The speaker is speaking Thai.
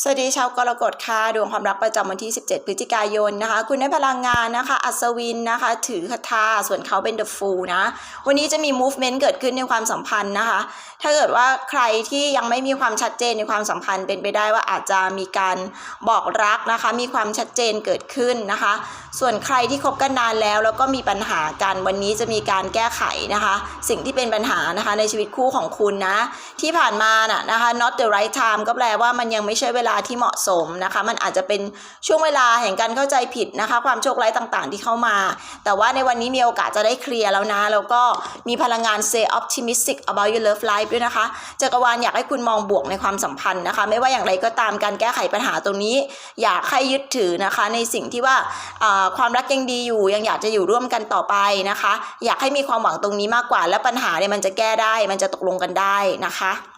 สวัสดีชาวกรกฎค่ะดวงความรักประจำวันที่ 17 พฤศจิกายนนะคะ คุณได้พลังงานนะคะ อัศวินนะคะ ถือคาถาส่วนเขาเป็น The Fool นะ วันนี้จะมี movement เกิดขึ้นในความสัมพันธ์นะคะ ถ้าเกิดว่าใครที่ยังไม่มีความชัดเจนในความสัมพันธ์เป็นไปได้ว่าอาจจะมีการบอกรักนะคะ มีความชัดเจนเกิดขึ้นนะคะ ส่วนใครที่คบกันนานแล้วแล้วก็มีปัญหากันวันนี้จะมีการแก้ไขนะคะ สิ่งที่เป็นปัญหานะคะในชีวิตคู่ของคุณนะที่ผ่านมาน่ะนะคะ not the right time ก็แปลว่ามันยังไม่ใช่เวลาที่เหมาะสมนะคะ มันอาจจะเป็นช่วงเวลาแห่งการเข้าใจผิดนะคะ ความโชคร้ายต่างๆ ที่เข้ามา แต่ว่าในวันนี้มีโอกาสจะได้เคลียร์แล้วนะ แล้วก็มีพลังงาน say optimistic about your love life ด้วยนะคะจักรวาลอยากให้คุณมองบวกในความสัมพันธ์นะคะ ไม่ว่าอย่างไรก็ตามการแก้ไขปัญหาตรงนี้ อยากให้ยึดถือนะคะ ในสิ่งที่ว่าอ่าความรักยังดีอยู่ ยังอยากจะอยู่ร่วมกันต่อไปนะคะ อยากให้มีความหวังตรงนี้มากกว่าและปัญหาเนี่ยมันจะแก้ได้ มันจะตกลงกันได้นะคะ